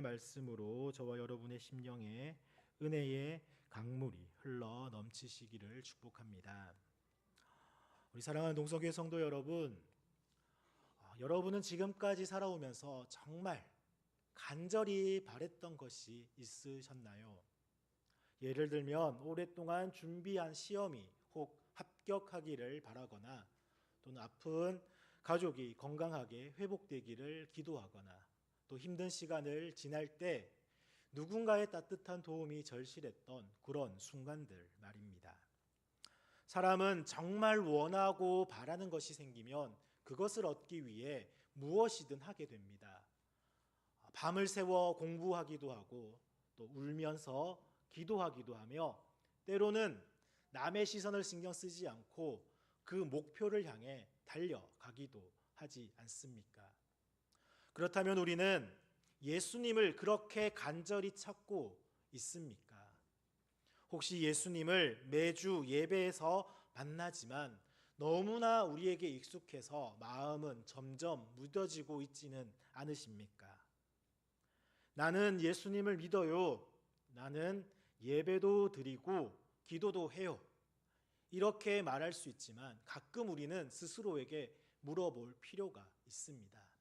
말씀으로 저와 여러분의 심령에 은혜의 강물이 흘러 넘치시기를 축복합니다. 우리 사랑하는 동성교회 성도 여러분, 아, 여러분은 지금까지 살아오면서 정말 간절히 바랬던 것이 있으셨나요? 예를 들면 오랫동안 준비한 시험이 혹 합격하기를 바라거나 또는 아픈 가족이 건강하게 회복되기를 기도하거나 또 힘든 시간을 지날 때 누군가의 따뜻한 도움이 절실했던 그런 순간들 말입니다. 사람은 정말 원하고 바라는 것이 생기면 그것을 얻기 위해 무엇이든 하게 됩니다. 밤을 새워 공부하기도 하고 또 울면서 기도하기도 하며 때로는 남의 시선을 신경 쓰지 않고 그 목표를 향해 달려가기도 하지 않습니까? 그렇다면 우리는 예수님을 그렇게 간절히 찾고 있습니까? 혹시 예수님을 매주 예배에서 만나지만 너무나 우리에게 익숙해서 마음은 점점 무뎌지고 있지는 않으십니까? 나는 예수님을 믿어요. 나는 예배도 드리고 기도도 해요. 이렇게 말할 수 있지만 가끔 우리는 스스로에게 물어볼 필요가 있습니다.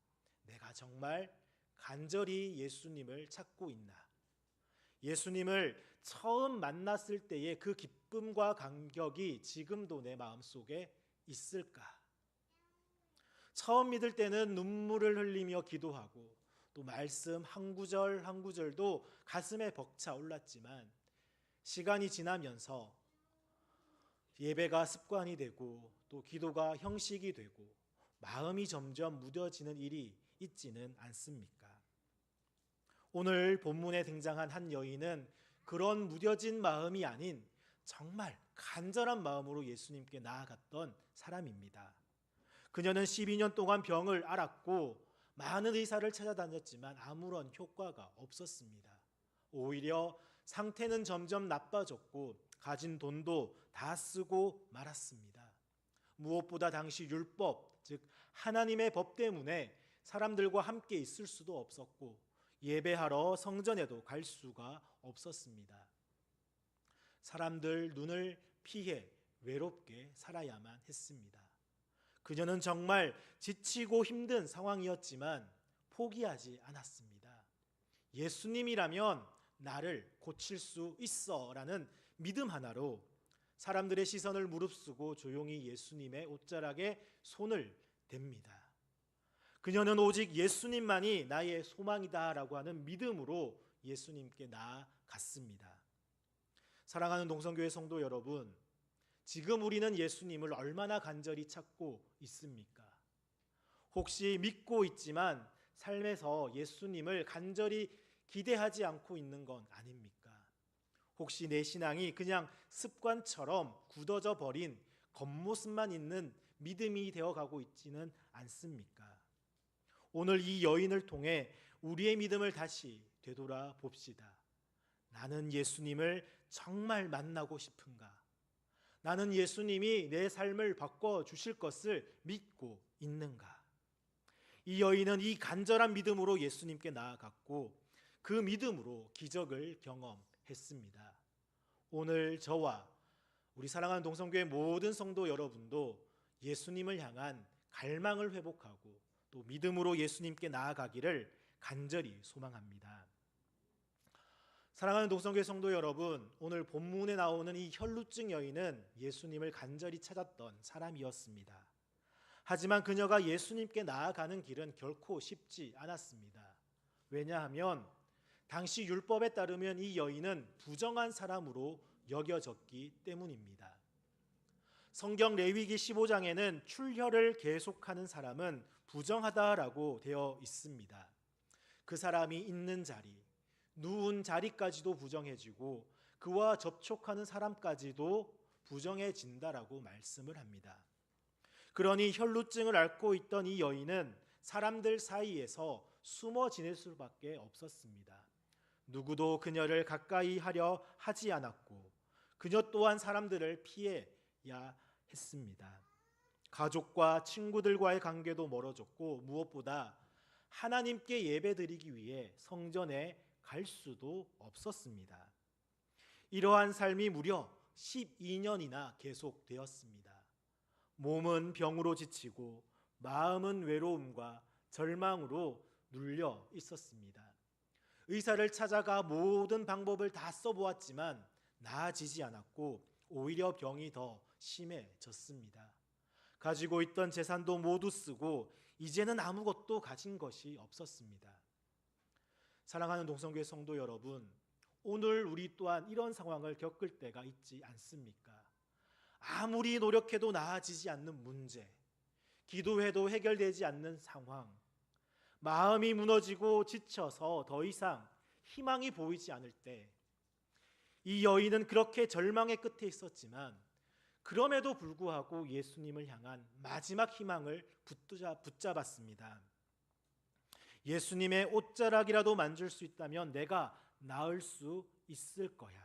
내가 정말 간절히 예수님을 찾고 있나? 예수님을 처음 만났을 때의 그 기쁨과 감격이 지금도 내 마음속에 있을까? 처음 믿을 때는 눈물을 흘리며 기도하고 또 말씀 한 구절 한 구절도 가슴에 벅차 올랐지만 시간이 지나면서 예배가 습관이 되고 또 기도가 형식이 되고 마음이 점점 무뎌지는 일이 있지는 않습니까? 오늘 본문에 등장한 한 여인은 그런 무뎌진 마음이 아닌 정말 간절한 마음으로 예수님께 나아갔던 사람입니다. 그녀는 12년 동안 병을 앓았고 많은 의사를 찾아다녔지만 아무런 효과가 없었습니다. 오히려 상태는 점점 나빠졌고 가진 돈도 다 쓰고 말았습니다. 무엇보다 당시 율법, 즉 하나님의 법 때문에 사람들과 함께 있을 수도 없었고 예배하러 성전에도 갈 수가 없었습니다. 사람들 눈을 피해 외롭게 살아야만 했습니다. 그녀는 정말 지치고 힘든 상황이었지만 포기하지 않았습니다. 예수님이라면 나를 고칠 수 있어 라는 믿음 하나로 사람들의 시선을 무릅쓰고 조용히 예수님의 옷자락에 손을 댑니다. 그녀는 오직 예수님만이 나의 소망이다라고 하는 믿음으로 예수님께 나아갔습니다. 사랑하는 동성교회 성도 여러분, 지금 우리는 예수님을 얼마나 간절히 찾고 있습니까? 혹시 믿고 있지만 삶에서 예수님을 간절히 기대하지 않고 있는 건 아닙니까? 혹시 내 신앙이 그냥 습관처럼 굳어져 버린 겉모습만 있는 믿음이 되어 가고 있지는 않습니까? 오늘 이 여인을 통해 우리의 믿음을 다시 되돌아 봅시다. 나는 예수님을 정말 만나고 싶은가? 나는 예수님이 내 삶을 바꿔 주실 것을 믿고 있는가? 이 여인은 이 간절한 믿음으로 예수님께 나아갔고 그 믿음으로 기적을 경험했습니다. 오늘 저와 우리 사랑하는 동성교회 모든 성도 여러분도 예수님을 향한 갈망을 회복하고 또 믿음으로 예수님께 나아가기를 간절히 소망합니다. 사랑하는 동성교회 성도 여러분, 오늘 본문에 나오는 이 혈루증 여인은 예수님을 간절히 찾았던 사람이었습니다. 하지만 그녀가 예수님께 나아가는 길은 결코 쉽지 않았습니다. 왜냐하면 당시 율법에 따르면 이 여인은 부정한 사람으로 여겨졌기 때문입니다. 성경 레위기 15장에는 출혈을 계속하는 사람은 부정하다라고 되어 있습니다. 그 사람이 있는 자리, 누운 자리까지도 부정해지고 그와 접촉하는 사람까지도 부정해진다라고 말씀을 합니다. 그러니 혈루증을 앓고 있던 이 여인은 사람들 사이에서 숨어 지낼 수밖에 없었습니다. 누구도 그녀를 가까이 하려 하지 않았고 그녀 또한 사람들을 피해 야 했습니다. 가족과 친구들과의 관계도 멀어졌고 무엇보다 하나님께 예배드리기 위해 성전에 갈 수도 없었습니다. 이러한 삶이 무려 12년이나 계속되었습니다. 몸은 병으로 지치고 마음은 외로움과 절망으로 눌려 있었습니다. 의사를 찾아가 모든 방법을 다 써보았지만 나아지지 않았고 오히려 병이 더 심해졌습니다. 가지고 있던 재산도 모두 쓰고 이제는 아무것도 가진 것이 없었습니다. 사랑하는 동성교회 성도 여러분, 오늘 우리 또한 이런 상황을 겪을 때가 있지 않습니까? 아무리 노력해도 나아지지 않는 문제, 기도해도 해결되지 않는 상황, 마음이 무너지고 지쳐서 더 이상 희망이 보이지 않을 때, 이 여인은 그렇게 절망의 끝에 있었지만, 그럼에도 불구하고 예수님을 향한 마지막 희망을 붙잡았습니다. 예수님의 옷자락이라도 만질 수 있다면 내가 나을 수 있을 거야.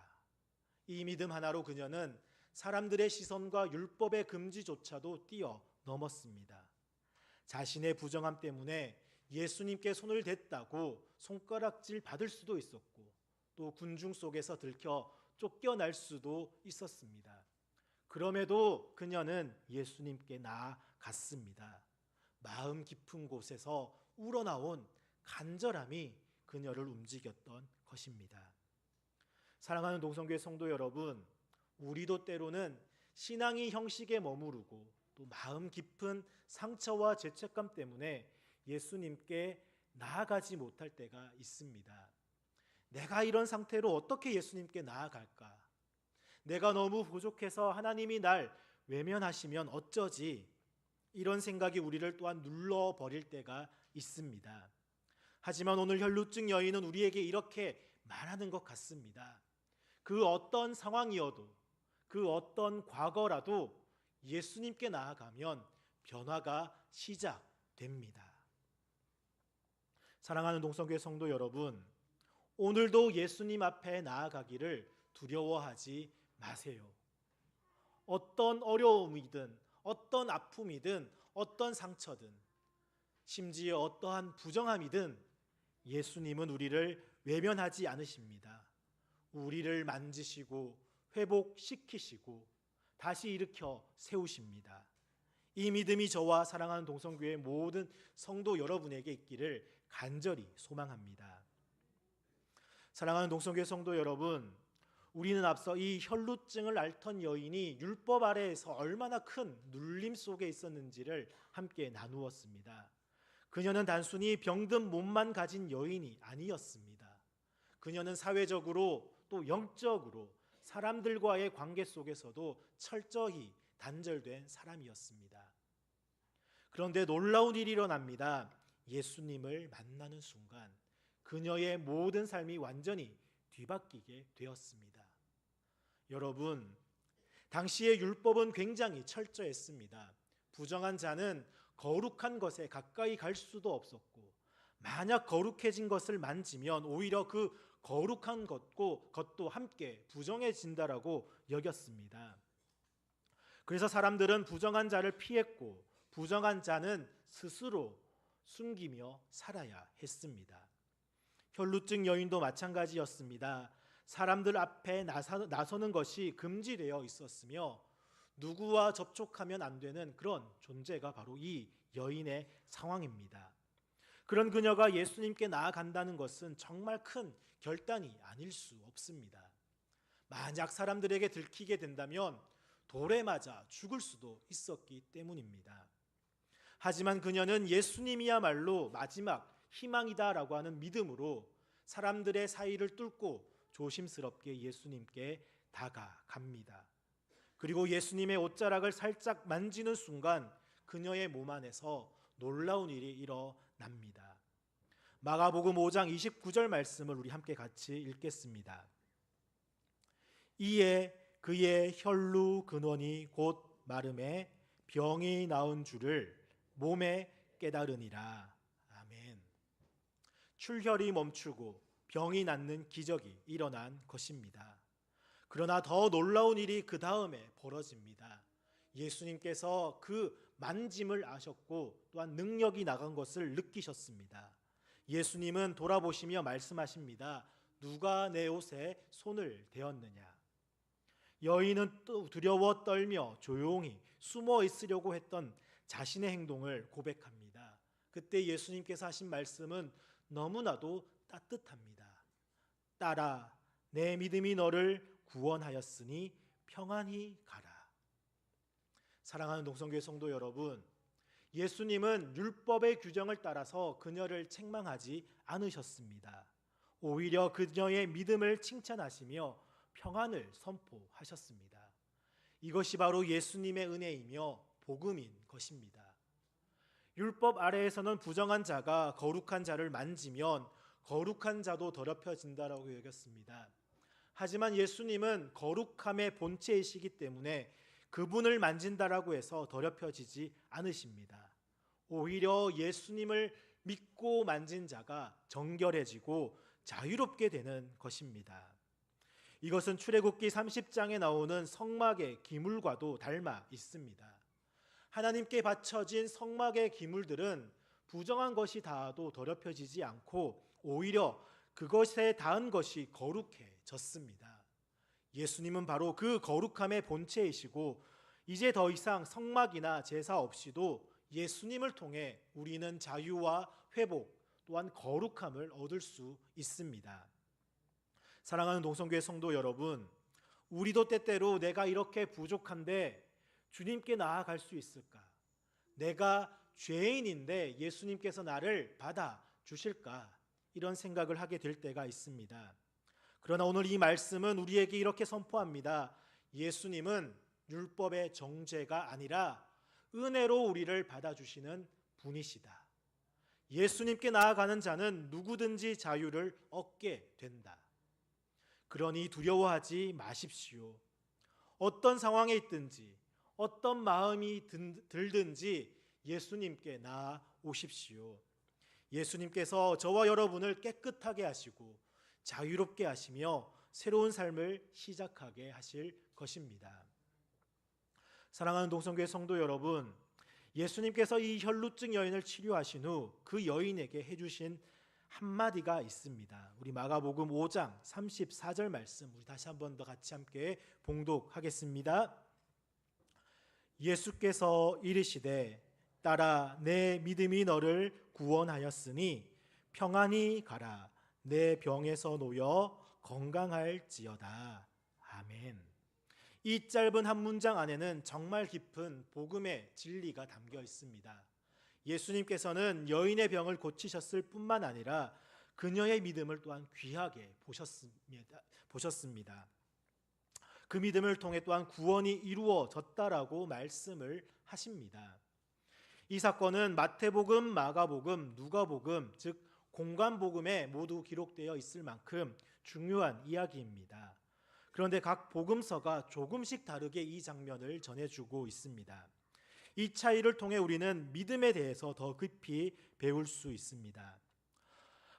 이 믿음 하나로 그녀는 사람들의 시선과 율법의 금지조차도 뛰어 넘었습니다. 자신의 부정함 때문에 예수님께 손을 댔다고 손가락질 받을 수도 있었고 또 군중 속에서 들켜 쫓겨날 수도 있었습니다. 그럼에도 그녀는 예수님께 나아갔습니다. 마음 깊은 곳에서 우러나온 간절함이 그녀를 움직였던 것입니다. 사랑하는 동성교회 성도 여러분, 우리도 때로는 신앙이 형식에 머무르고 또 마음 깊은 상처와 죄책감 때문에 예수님께 나아가지 못할 때가 있습니다. 내가 이런 상태로 어떻게 예수님께 나아갈까? 내가 너무 부족해서 하나님이 날 외면하시면 어쩌지? 이런 생각이 우리를 또한 눌러버릴 때가 있습니다. 하지만 오늘 혈루증 여인은 우리에게 이렇게 말하는 것 같습니다. 그 어떤 상황이어도 그 어떤 과거라도 예수님께 나아가면 변화가 시작됩니다. 사랑하는 동성교회 성도 여러분, 오늘도 예수님 앞에 나아가기를 두려워하지 마세요. 어떤 어려움이든 어떤 아픔이든 어떤 상처든 심지어 어떠한 부정함이든 예수님은 우리를 외면하지 않으십니다. 우리를 만지시고 회복시키시고 다시 일으켜 세우십니다. 이 믿음이 저와 사랑하는 동성교회 모든 성도 여러분에게 있기를 간절히 소망합니다. 사랑하는 동성교회 성도 여러분, 우리는 앞서 이 혈루증을 앓던 여인이 율법 아래에서 얼마나 큰 눌림 속에 있었는지를 함께 나누었습니다. 그녀는 단순히 병든 몸만 가진 여인이 아니었습니다. 그녀는 사회적으로 또 영적으로 사람들과의 관계 속에서도 철저히 단절된 사람이었습니다. 그런데 놀라운 일이 일어납니다. 예수님을 만나는 순간 그녀의 모든 삶이 완전히 뒤바뀌게 되었습니다. 여러분, 당시의 율법은 굉장히 철저했습니다. 부정한 자는 거룩한 것에 가까이 갈 수도 없었고 만약 거룩해진 것을 만지면 오히려 그 거룩한 것고 것도 함께 부정해진다라고 여겼습니다. 그래서 사람들은 부정한 자를 피했고 부정한 자는 스스로 숨기며 살아야 했습니다. 혈루증 여인도 마찬가지였습니다. 사람들 앞에 나서는 것이 금지되어 있었으며 누구와 접촉하면 안 되는 그런 존재가 바로 이 여인의 상황입니다. 그런 그녀가 예수님께 나아간다는 것은 정말 큰 결단이 아닐 수 없습니다. 만약 사람들에게 들키게 된다면 돌에 맞아 죽을 수도 있었기 때문입니다. 하지만 그녀는 예수님이야말로 마지막 희망이다라고 하는 믿음으로 사람들의 사이를 뚫고 조심스럽게 예수님께 다가갑니다. 그리고 예수님의 옷자락을 살짝 만지는 순간 그녀의 몸 안에서 놀라운 일이 일어납니다. 마가복음 5장 29절 말씀을 우리 함께 같이 읽겠습니다. 이에 그의 혈루 근원이 곧 마름에 병이 나은 줄을 몸에 깨달으니라. 아멘. 출혈이 멈추고 병이 낫는 기적이 일어난 것입니다. 그러나 더 놀라운 일이 그 다음에 벌어집니다. 예수님께서 그 만짐을 아셨고 또한 능력이 나간 것을 느끼셨습니다. 예수님은 돌아보시며 말씀하십니다. 누가 내 옷에 손을 대었느냐? 여인은 또 두려워 떨며 조용히 숨어 있으려고 했던 자신의 행동을 고백합니다. 그때 예수님께서 하신 말씀은 너무나도 따뜻합니다. 딸아, 내 믿음이 너를 구원하였으니 평안히 가라. 사랑하는 동성교회 성도 여러분, 예수님은 율법의 규정을 따라서 그녀를 책망하지 않으셨습니다. 오히려 그녀의 믿음을 칭찬하시며 평안을 선포하셨습니다. 이것이 바로 예수님의 은혜이며 복음인 것입니다. 율법 아래에서는 부정한 자가 거룩한 자를 만지면 거룩한 자도 더럽혀진다라고 여겼습니다. 하지만 예수님은 거룩함의 본체이시기 때문에 그분을 만진다라고 해서 더럽혀지지 않으십니다. 오히려 예수님을 믿고 만진 자가 정결해지고 자유롭게 되는 것입니다. 이것은 출애굽기 30장에 나오는 성막의 기물과도 닮아 있습니다. 하나님께 바쳐진 성막의 기물들은 부정한 것이 닿아도 더럽혀지지 않고 오히려 그것에 닿은 것이 거룩해졌습니다. 예수님은 바로 그 거룩함의 본체이시고 이제 더 이상 성막이나 제사 없이도 예수님을 통해 우리는 자유와 회복 또한 거룩함을 얻을 수 있습니다. 사랑하는 동성교회 성도 여러분, 우리도 때때로 내가 이렇게 부족한데 주님께 나아갈 수 있을까? 내가 죄인인데 예수님께서 나를 받아 주실까? 이런 생각을 하게 될 때가 있습니다. 그러나 오늘 이 말씀은 우리에게 이렇게 선포합니다. 예수님은 율법의 정죄가 아니라 은혜로 우리를 받아주시는 분이시다. 예수님께 나아가는 자는 누구든지 자유를 얻게 된다. 그러니 두려워하지 마십시오. 어떤 상황에 있든지 어떤 마음이 들든지 예수님께 나오십시오. 예수님께서 저와 여러분을 깨끗하게 하시고 자유롭게 하시며 새로운 삶을 시작하게 하실 것입니다. 사랑하는 동성교회 성도 여러분, 예수님께서 이 혈루증 여인을 치료하신 후 그 여인에게 해주신 한마디가 있습니다. 우리 마가복음 5장 34절 말씀 우리 다시 한번 더 같이 함께 봉독하겠습니다. 예수께서 이르시되 따라 내 믿음이 너를 구원하였으니 평안히 가라 내 병에서 놓여 건강할지어다. 아멘. 이 짧은 한 문장 안에는 정말 깊은 복음의 진리가 담겨 있습니다. 예수님께서는 여인의 병을 고치셨을 뿐만 아니라 그녀의 믿음을 또한 귀하게 보셨습니다. 보셨습니다. 그 믿음을 통해 또한 구원이 이루어졌다라고 말씀을 하십니다. 이 사건은 마태복음, 마가복음, 누가복음, 즉 공간복음에 모두 기록되어 있을 만큼 중요한 이야기입니다. 그런데 각 복음서가 조금씩 다르게 이 장면을 전해주고 있습니다. 이 차이를 통해 우리는 믿음에 대해서 더 깊이 배울 수 있습니다.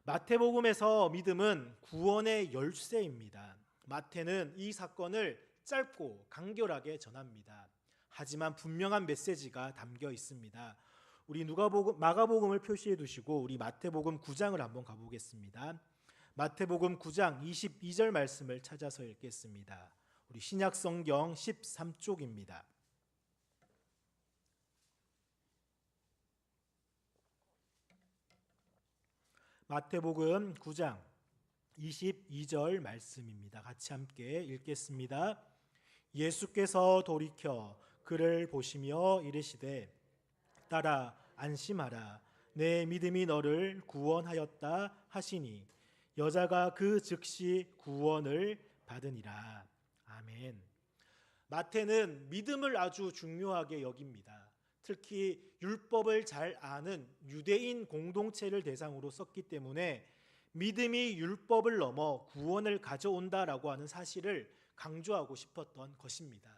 마태복음에서 믿음은 구원의 열쇠입니다. 마태는 이 사건을 짧고 간결하게 전합니다. 하지만 분명한 메시지가 담겨 있습니다. 우리 누가복음 마가복음을 표시해 두시고 우리 마태복음 9장을 한번 가보겠습니다. 마태복음 9장 22절 말씀을 찾아서 읽겠습니다. 우리 신약 성경 13쪽입니다. 마태복음 9장 22절 말씀입니다. 같이 함께 읽겠습니다. 예수께서 돌이켜 그를 보시며 이르시되 따라 안심하라 내 믿음이 너를 구원하였다 하시니 여자가 그 즉시 구원을 받으니라. 아멘. 마태는 믿음을 아주 중요하게 여깁니다. 특히 율법을 잘 아는 유대인 공동체를 대상으로 썼기 때문에 믿음이 율법을 넘어 구원을 가져온다라고 하는 사실을 강조하고 싶었던 것입니다.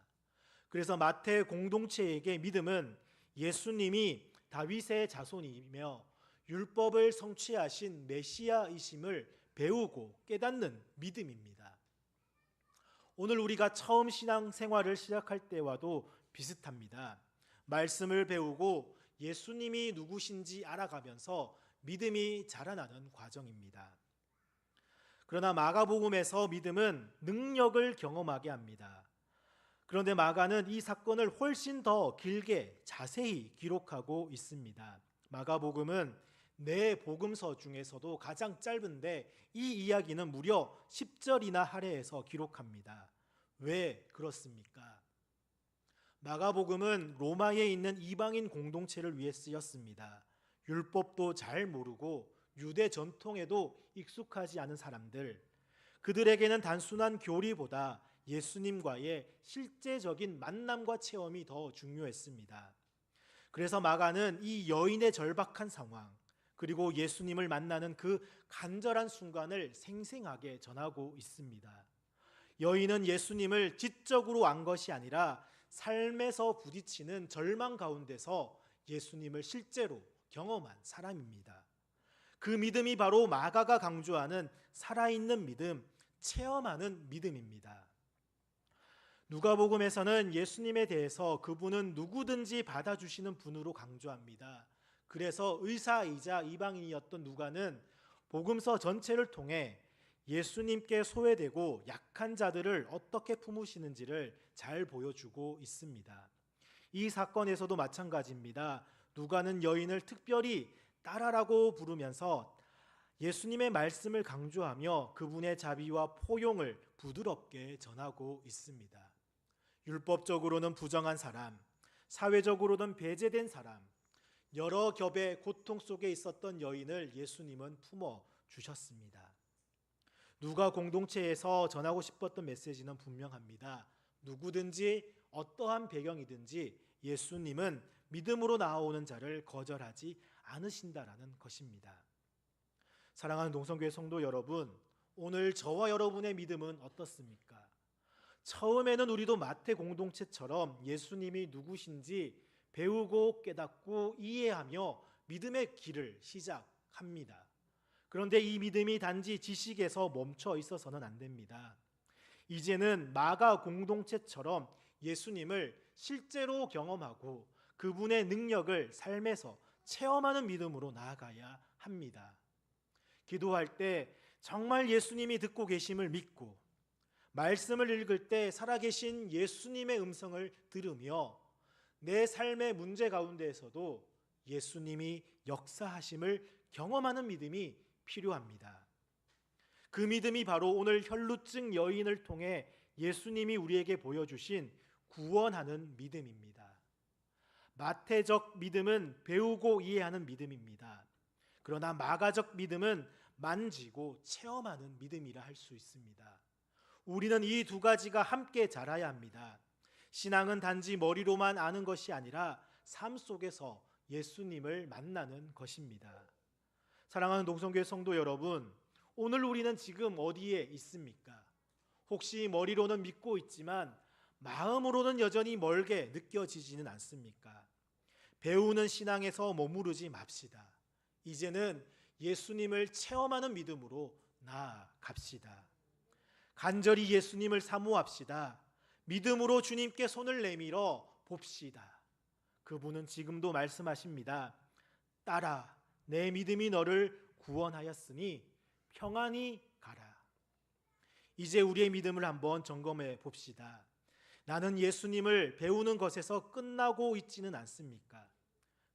그래서 마태 공동체에게 믿음은 예수님이 다윗의 자손이며 율법을 성취하신 메시아이심을 배우고 깨닫는 믿음입니다. 오늘 우리가 처음 신앙 생활을 시작할 때와도 비슷합니다. 말씀을 배우고 예수님이 누구신지 알아가면서 믿음이 자라나는 과정입니다. 그러나 마가복음에서 믿음은 능력을 경험하게 합니다. 그런데 마가는 이 사건을 훨씬 더 길게 자세히 기록하고 있습니다. 마가복음은 네 복음서 중에서도 가장 짧은데 이 이야기는 무려 10절이나 할애해서 기록합니다. 왜 그렇습니까? 마가복음은 로마에 있는 이방인 공동체를 위해 쓰였습니다. 율법도 잘 모르고 유대 전통에도 익숙하지 않은 사람들, 그들에게는 단순한 교리보다 예수님과의 실제적인 만남과 체험이 더 중요했습니다. 그래서 마가는 이 여인의 절박한 상황, 그리고 예수님을 만나는 그 간절한 순간을 생생하게 전하고 있습니다. 여인은 예수님을 지적으로 안 것이 아니라 삶에서 부딪히는 절망 가운데서 예수님을 실제로 경험한 사람입니다. 그 믿음이 바로 마가가 강조하는 살아있는 믿음, 체험하는 믿음입니다. 누가복음에서는 예수님에 대해서 그분은 누구든지 받아주시는 분으로 강조합니다. 그래서 의사이자 이방인이었던 누가는 복음서 전체를 통해 예수님께 소외되고 약한 자들을 어떻게 품으시는지를 잘 보여주고 있습니다. 이 사건에서도 마찬가지입니다. 누가는 여인을 특별히 딸아라고 부르면서 예수님의 말씀을 강조하며 그분의 자비와 포용을 부드럽게 전하고 있습니다. 율법적으로는 부정한 사람, 사회적으로는 배제된 사람, 여러 겹의 고통 속에 있었던 여인을 예수님은 품어 주셨습니다. 누가 공동체에서 전하고 싶었던 메시지는 분명합니다. 누구든지 어떠한 배경이든지 예수님은 믿음으로 나아오는 자를 거절하지 않으신다라는 것입니다. 사랑하는 동성교회 성도 여러분, 오늘 저와 여러분의 믿음은 어떻습니까? 처음에는 우리도 마태 공동체처럼 예수님이 누구신지 배우고 깨닫고 이해하며 믿음의 길을 시작합니다. 그런데 이 믿음이 단지 지식에서 멈춰 있어서는 안 됩니다. 이제는 마가 공동체처럼 예수님을 실제로 경험하고 그분의 능력을 삶에서 체험하는 믿음으로 나아가야 합니다. 기도할 때 정말 예수님이 듣고 계심을 믿고 말씀을 읽을 때 살아계신 예수님의 음성을 들으며 내 삶의 문제 가운데에서도 예수님이 역사하심을 경험하는 믿음이 필요합니다. 그 믿음이 바로 오늘 혈루증 여인을 통해 예수님이 우리에게 보여주신 구원하는 믿음입니다. 마태적 믿음은 배우고 이해하는 믿음입니다. 그러나 마가적 믿음은 만지고 체험하는 믿음이라 할 수 있습니다. 우리는 이 두 가지가 함께 자라야 합니다. 신앙은 단지 머리로만 아는 것이 아니라 삶 속에서 예수님을 만나는 것입니다. 사랑하는 동성교회 성도 여러분, 오늘 우리는 지금 어디에 있습니까? 혹시 머리로는 믿고 있지만 마음으로는 여전히 멀게 느껴지지는 않습니까? 배우는 신앙에서 머무르지 맙시다. 이제는 예수님을 체험하는 믿음으로 나아갑시다. 간절히 예수님을 사모합시다. 믿음으로 주님께 손을 내밀어 봅시다. 그분은 지금도 말씀하십니다. 따라 내 믿음이 너를 구원하였으니 평안히 가라. 이제 우리의 믿음을 한번 점검해 봅시다. 나는 예수님을 배우는 것에서 끝나고 있지는 않습니까?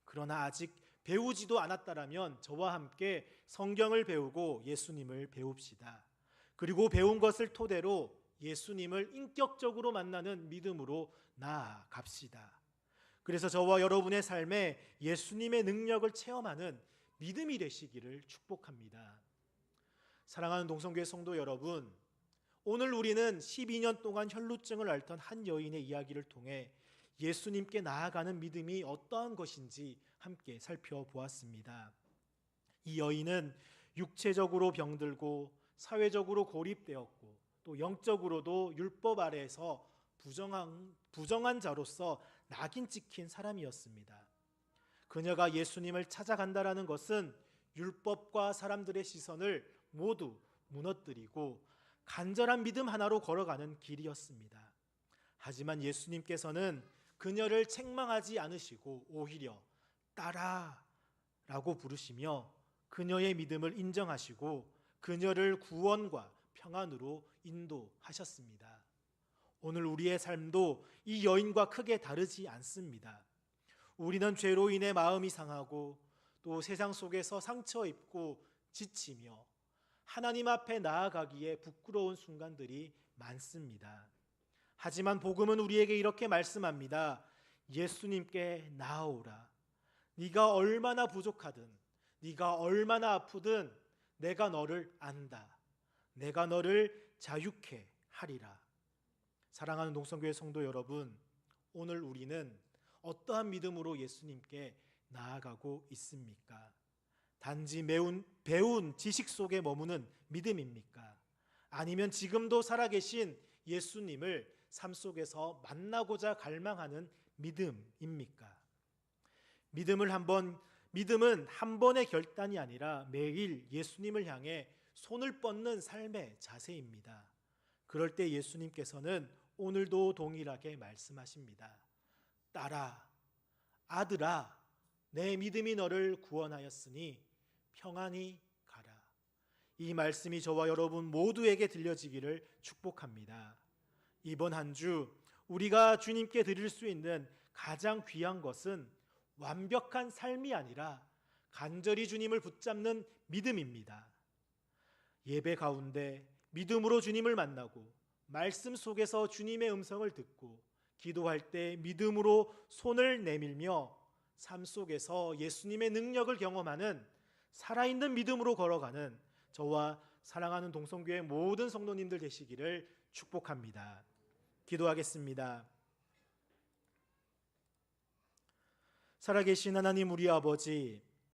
그러나 아직 배우지도 않았다라면 저와 함께 성경을 배우고 예수님을 배웁시다. 그리고 배운 것을 토대로 예수님을 인격적으로 만나는 믿음으로 나아갑시다. 그래서 저와 여러분의 삶에 예수님의 능력을 체험하는 믿음이 되시기를 축복합니다. 사랑하는 동성교회 성도 여러분, 오늘 우리는 12년 동안 혈루증을 앓던 한 여인의 이야기를 통해 예수님께 나아가는 믿음이 어떠한 것인지 함께 살펴보았습니다. 이 여인은 육체적으로 병들고 사회적으로 고립되었고 또 영적으로도 율법 아래에서 부정한, 부정한 자로서 낙인 찍힌 사람이었습니다. 그녀가 예수님을 찾아간다라는 것은 율법과 사람들의 시선을 모두 무너뜨리고 간절한 믿음 하나로 걸어가는 길이었습니다. 하지만 예수님께서는 그녀를 책망하지 않으시고 오히려 따라 라고 부르시며 그녀의 믿음을 인정하시고 그녀를 구원과 평안으로 인도하셨습니다. 오늘 우리의 삶도 이 여인과 크게 다르지 않습니다. 우리는 죄로 인해 마음이 상하고 또 세상 속에서 상처 입고 지치며 하나님 앞에 나아가기에 부끄러운 순간들이 많습니다. 하지만 복음은 우리에게 이렇게 말씀합니다. 예수님께 나아오라. 네가 얼마나 부족하든 네가 얼마나 아프든 내가 너를 안다. 내가 너를 자유케 하리라. 사랑하는 동성교회 성도 여러분, 오늘 우리는 어떠한 믿음으로 예수님께 나아가고 있습니까? 단지 매운 배운 지식 속에 머무는 믿음입니까? 아니면 지금도 살아계신 예수님을 삶 속에서 만나고자 갈망하는 믿음입니까? 믿음을 한번 믿음은 한 번의 결단이 아니라 매일 예수님을 향해 손을 뻗는 삶의 자세입니다. 그럴 때 예수님께서는 오늘도 동일하게 말씀하십니다. 딸아, 아들아, 내 믿음이 너를 구원하였으니 평안히 가라. 이 말씀이 저와 여러분 모두에게 들려지기를 축복합니다. 이번 한 주 우리가 주님께 드릴 수 있는 가장 귀한 것은 완벽한 삶이 아니라 간절히 주님을 붙잡는 믿음입니다. 예배 가운데 믿음으로 주님을 만나고 말씀 속에서 주님의 음성을 듣고 기도할 때 믿음으로 손을 내밀며 삶 속에서 예수님의 능력을 경험하는 살아있는 믿음으로 걸어가는 저와 사랑하는 동성교회 모든 성도님들 되시기를 축복합니다. 기도하겠습니다. 살아계신 하나님 우리 아버지